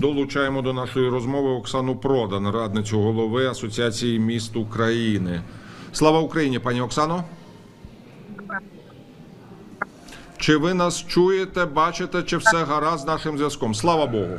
долучаємо до нашої розмови Оксану Продан, радницю голови Асоціації міст України. Слава Україні, пані Оксано. Чи ви нас чуєте, бачите, чи все гаразд з нашим зв'язком? Слава Богу.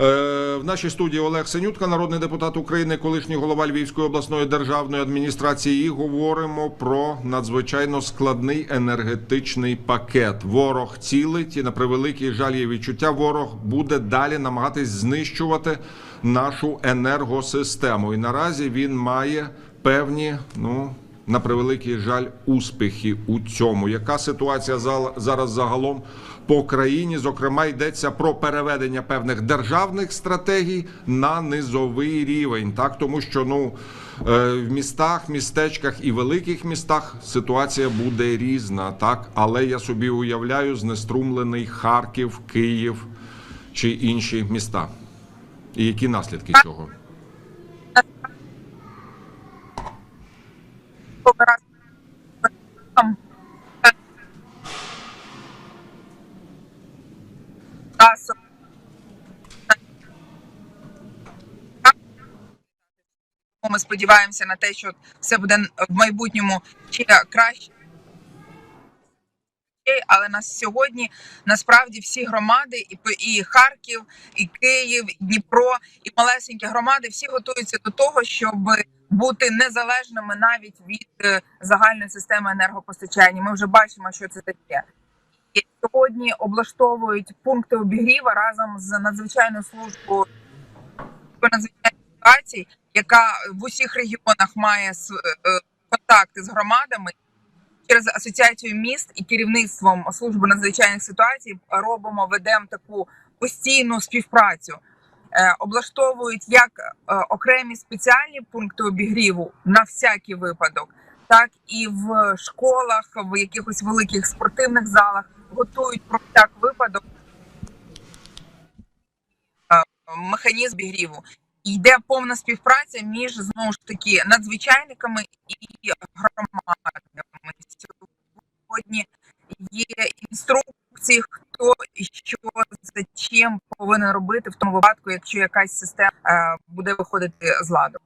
Е, В нашій студії Олег Синютка, народний депутат України, колишній голова Львівської обласної державної адміністрації. І говоримо про надзвичайно складний енергетичний пакет. Ворог цілить і на превеликий жаль є відчуття. Ворог буде далі намагатись знищувати нашу енергосистему. І наразі він має певні, ну на превеликий жаль, успіхи у цьому. Яка ситуація зараз загалом по країні? Зокрема, йдеться про переведення певних державних стратегій на низовий рівень, так тому що ну е, в містах, містечках і великих містах ситуація буде різна, так але я собі уявляю знеструмлений Харків, Київ чи інші міста. І які наслідки цього? раз там раз сподіваємося на те, що все буде в майбутньому ще краще. Але на сьогодні насправді всі громади, і і Харків, і Київ, і Дніпро, і малесенькі громади всі готуються до того, щоб бути незалежними навіть від е, загальної системи енергопостачання. Ми вже бачимо, що це таке. І сьогодні облаштовують пункти обігріва разом з надзвичайною службою надзвичайних ситуацій, яка в усіх регіонах має с- е, контакти з громадами. Через асоціацію міст і керівництвом служби надзвичайних ситуацій робимо ведемо таку постійну співпрацю. Е, облаштовують як е, окремі спеціальні пункти обігріву на всякий випадок, так і в школах, в якихось великих спортивних залах готують про всяк випадок е, механізм обігріву. Йде повна співпраця між знову ж таки надзвичайниками і громадами. Сьогодні є інструкції, хто і що за чим повинен робити в тому випадку, якщо якась система е, буде виходити з ладу.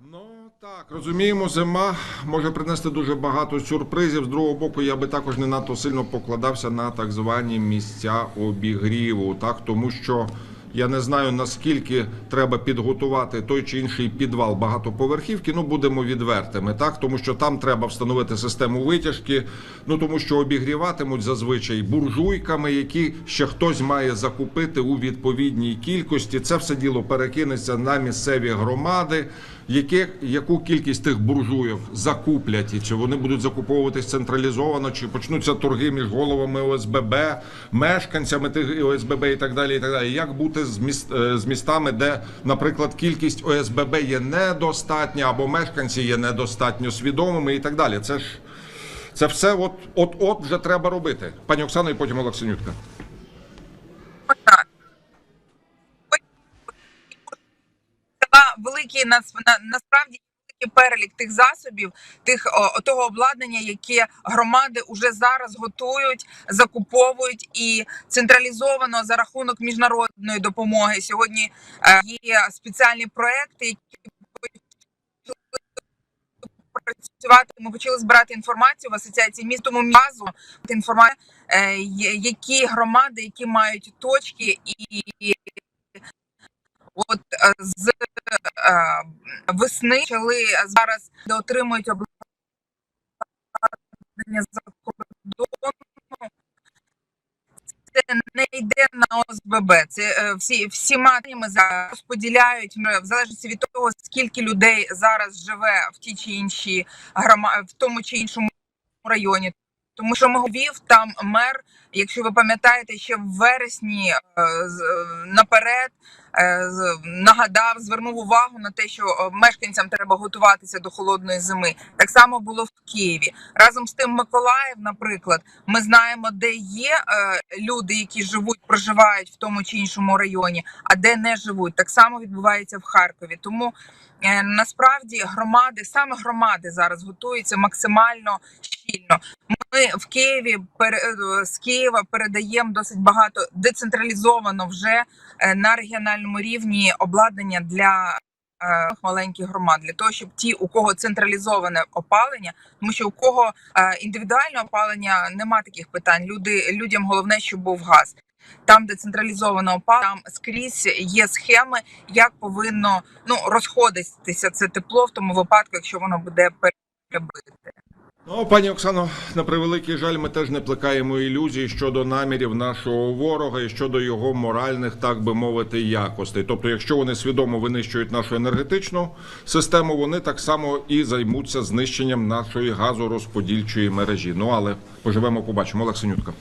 Ну так, розуміємо, зима може принести дуже багато сюрпризів. З другого боку, я би також не надто сильно покладався на так звані місця обігріву, так тому що. Я не знаю наскільки треба підготувати той чи інший підвал багатоповерхівки. Ну будемо відвертими, так тому що там треба встановити систему витяжки. Ну тому що обігріватимуть зазвичай буржуйками, які ще хтось має закупити у відповідній кількості. Це все діло перекинеться на місцеві громади. Яке, яку кількість тих буржуїв закуплять, і чи вони будуть закуповуватись централізовано, чи почнуться торги між головами ОСББ, мешканцями тих ОСББ і так далі. І так далі. Як бути з міст е, з містами, де, наприклад, кількість ОСББ є недостатня, або мешканці є недостатньо свідомими, і так далі. Це ж це все, от от от вже треба робити. Пані Оксано, і потім Олексанютка. Нас на, насправді перелік тих засобів, тих о, того обладнання, яке громади вже зараз готують, закуповують і централізовано за рахунок міжнародної допомоги. Сьогодні е, є спеціальні проекти, які працювати. Ми почали збирати інформацію в асоціації міст, тому інформацію, е, які громади, які мають точки, і от е, з весни почали зараз отримують обладнання за кордону. Це не йде на ОСББ. Це е, всі всіма тими за розподіляють е, в залежності від того, скільки людей зараз живе в тій чи іншій грома в тому чи іншому районі. Тому що Львів, там мер, якщо ви пам'ятаєте, ще в вересні е, е, наперед е, нагадав, звернув увагу на те, що е, мешканцям треба готуватися до холодної зими. Так само було в Києві. Разом з тим, Миколаїв, наприклад, ми знаємо, де є е, люди, які живуть, проживають в тому чи іншому районі, а де не живуть. Так само відбувається в Харкові. Тому Е, Насправді громади, саме громади зараз готуються максимально щільно. Ми в Києві е, з Києва передаємо досить багато децентралізовано вже е, на регіональному рівні обладнання для е, маленьких громад для того, щоб ті, у кого централізоване опалення, тому що у кого е, індивідуальне опалення нема таких питань. Люди людям головне, щоб був газ. Там, де централізоване опалення, там скрізь є схеми, як повинно ну розходитися це тепло в тому випадку, якщо воно буде перебите. Ну, пані Оксано, на превеликий жаль, ми теж не плекаємо ілюзій щодо намірів нашого ворога і щодо його моральних, так би мовити, якостей. Тобто, якщо вони свідомо винищують нашу енергетичну систему, вони так само і займуться знищенням нашої газорозподільчої мережі. Ну але поживемо, побачимо. Олег Синютка.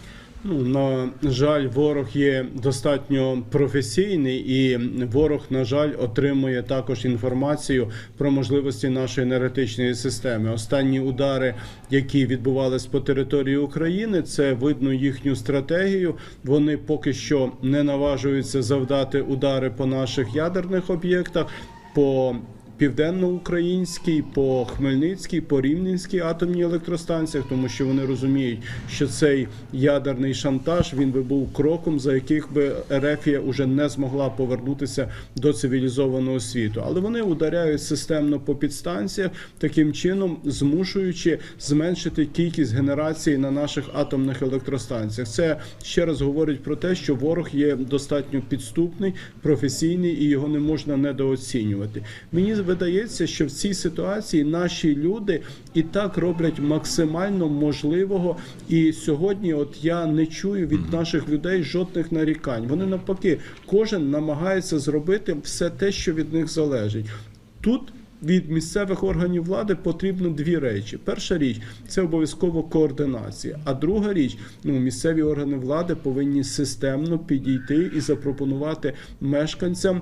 Ну, на жаль, ворог є достатньо професійний, і ворог, на жаль, отримує також інформацію про можливості нашої енергетичної системи. Останні удари, які відбувались по території України, це видно їхню стратегію. Вони поки що не наважуються завдати удари по наших ядерних об'єктах. по Південноукраїнській, по Хмельницькій, по Рівненській атомній електростанціях, тому що вони розуміють, що цей ядерний шантаж він би був кроком, за яких би Ерефія уже не змогла повернутися до цивілізованого світу. Але вони ударяють системно по підстанціях, таким чином змушуючи зменшити кількість генерації на наших атомних електростанціях. Це ще раз говорить про те, що ворог є достатньо підступний, професійний і його не можна недооцінювати. Мені видається, що в цій ситуації наші люди і так роблять максимально можливого. І сьогодні, от я не чую від наших людей жодних нарікань. Вони навпаки, кожен намагається зробити все те, що від них залежить. Тут від місцевих органів влади потрібно дві речі. Перша річ це обов'язково координація. А друга річ, ну місцеві органи влади повинні системно підійти і запропонувати мешканцям.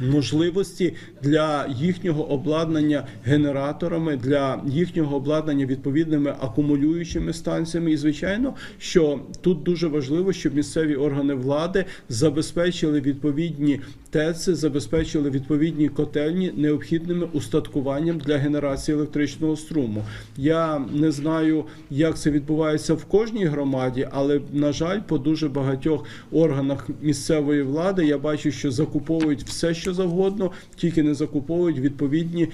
Можливості для їхнього обладнання генераторами, для їхнього обладнання відповідними акумулюючими станціями. І звичайно, що тут дуже важливо, щоб місцеві органи влади забезпечили відповідні ТЕЦи, забезпечили відповідні котельні необхідними устаткуванням для генерації електричного струму. Я не знаю, як це відбувається в кожній громаді, але на жаль, по дуже багатьох органах місцевої влади я бачу, що закуповують все, що завгодно, тільки не закуповують відповідні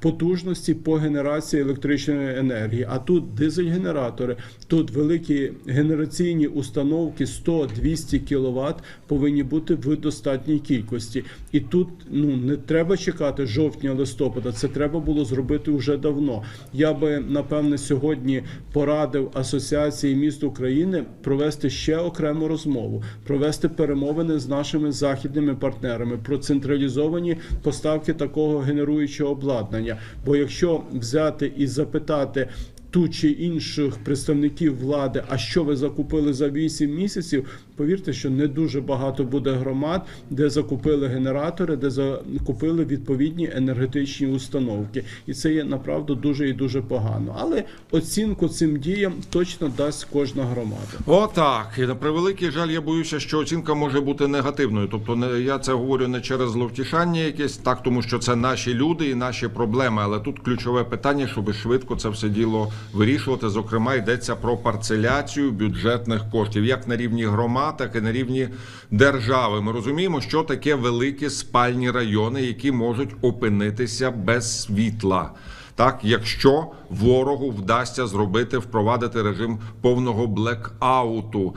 потужності по генерації електричної енергії. А тут дизель-генератори, тут великі генераційні установки 100-200 кВт повинні бути в достатній кількості. І тут ну не треба чекати жовтня-листопада. Це треба було зробити вже давно. Я би напевне сьогодні порадив асоціації міст України провести ще окрему розмову, провести перемовини з нашими західними партнерами про централізовані поставки такого генеруючого обладнання. Бо якщо взяти і запитати. Ту чи інших представників влади, а що ви закупили за 8 місяців? Повірте, що не дуже багато буде громад, де закупили генератори, де закупили відповідні енергетичні установки, і це є направду дуже і дуже погано. Але оцінку цим діям точно дасть кожна громада. Отак. І на превеликий жаль, я боюся, що оцінка може бути негативною. Тобто, не я це говорю не через зловтішання якесь, так тому що це наші люди і наші проблеми. Але тут ключове питання, щоб швидко це все діло вирішувати. Зокрема, йдеться про парцеляцію бюджетних коштів, як на рівні громад, так і на рівні держави. Ми розуміємо, що таке великі спальні райони, які можуть опинитися без світла. Так, якщо ворогу вдасться зробити впровадити режим повного блекауту.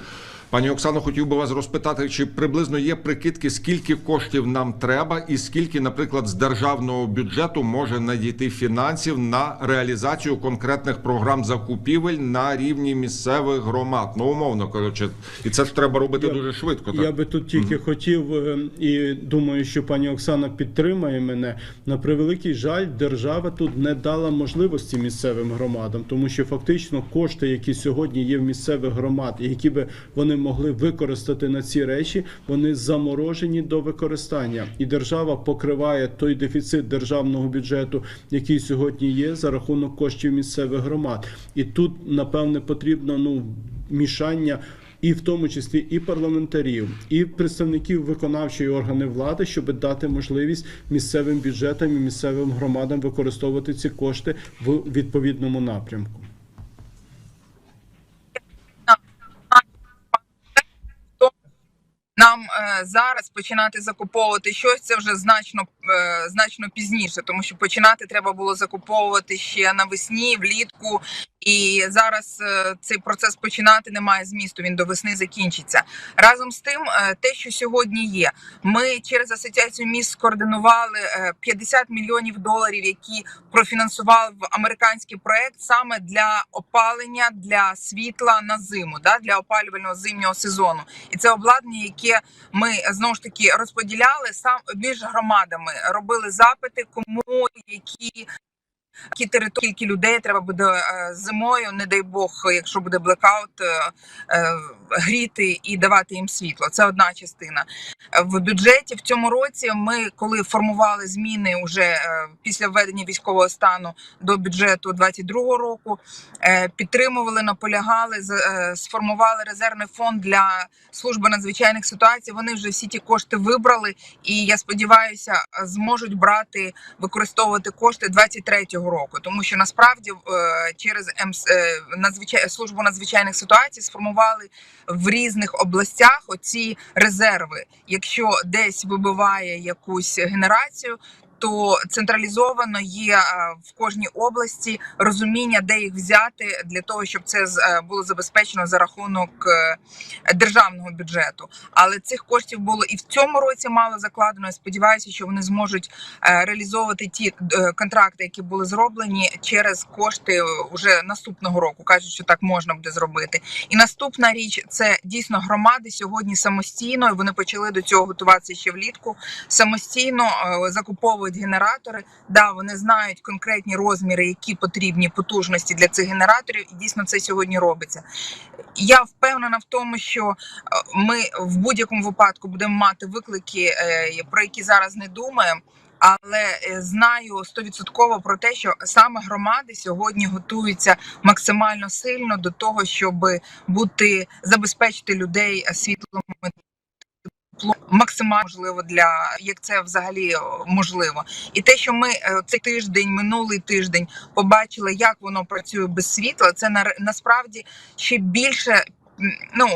Пані Оксано, хотів би вас розпитати, чи приблизно є прикидки, скільки коштів нам треба, і скільки, наприклад, з державного бюджету може надійти фінансів на реалізацію конкретних програм закупівель на рівні місцевих громад. Ну, умовно кажучи, і це ж треба робити Я- дуже швидко. Так? Я би тут тільки хотів е, і думаю, що пані Оксана підтримає мене. На превеликий жаль, держава тут не дала можливості місцевим громадам, тому що фактично кошти, які сьогодні є в місцевих громад, і які би вони могли використати на ці речі, вони заморожені до використання, і держава покриває той дефіцит державного бюджету, який сьогодні є за рахунок коштів місцевих громад. І тут напевне потрібно ну мішання і в тому числі і парламентарів, і представників виконавчої органи влади, щоб дати можливість місцевим бюджетам і місцевим громадам використовувати ці кошти в відповідному напрямку. Нам е, зараз починати закуповувати щось це вже значно е, значно пізніше, тому що починати треба було закуповувати ще навесні, влітку. І зараз е, цей процес починати немає змісту. Він до весни закінчиться. Разом з тим, е, те, що сьогодні є, ми через асоціацію міст скоординували е, 50 мільйонів доларів, які профінансував американський проект саме для опалення для світла на зиму, да для опалювального зимнього сезону. І це обладнання, яке ми знову ж таки розподіляли сам між громадами, робили запити, кому які. Які території, скільки людей треба буде е, зимою, не дай Бог, якщо буде блекаут, е, е, гріти і давати їм світло. Це одна частина. В бюджеті в цьому році ми, коли формували зміни уже після введення військового стану до бюджету 22 року, підтримували, наполягали, сформували резервний фонд для служби надзвичайних ситуацій. Вони вже всі ті кошти вибрали, і я сподіваюся, зможуть брати використовувати кошти 23-го року, тому що насправді е, через МС е, надзвичай службу надзвичайних ситуацій сформували в різних областях оці резерви. Якщо десь вибиває якусь генерацію. То централізовано є е, в кожній області розуміння, де їх взяти для того, щоб це е, було забезпечено за рахунок е, державного бюджету. Але цих коштів було і в цьому році мало закладено. Я сподіваюся, що вони зможуть реалізовувати ті контракти, які були зроблені через кошти е, уже наступного року. кажуть, що так можна буде зробити. І наступна річ це дійсно громади сьогодні самостійно. Вони почали до цього готуватися ще влітку. Самостійно е, закуповують генератори. Да, вони знають конкретні розміри, які потрібні потужності для цих генераторів, і дійсно це сьогодні робиться. Я впевнена в тому, що е, ми в будь-якому випадку будемо мати виклики, е, про які зараз не думаємо. Але е, знаю стовідсотково про те, що саме громади сьогодні готуються максимально сильно до того, щоб бути забезпечити людей світлом максимально можливо для як це взагалі можливо, і те, що ми е, цей тиждень, минулий тиждень побачили, як воно працює без світла, це на насправді ще більше ну.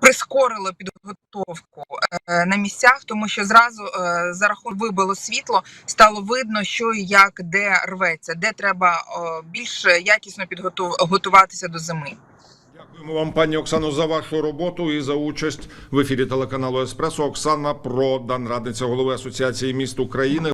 Прискорило підготовку е, на місцях, тому що зразу е, за рахунок вибило світло, стало видно, що і як де рветься, де треба більш якісно підготуватися до зими. Дякуємо вам, пані Оксано, за вашу роботу і за участь в ефірі телеканалу Еспресо. Оксана Продан, радниця голови Асоціації міст України.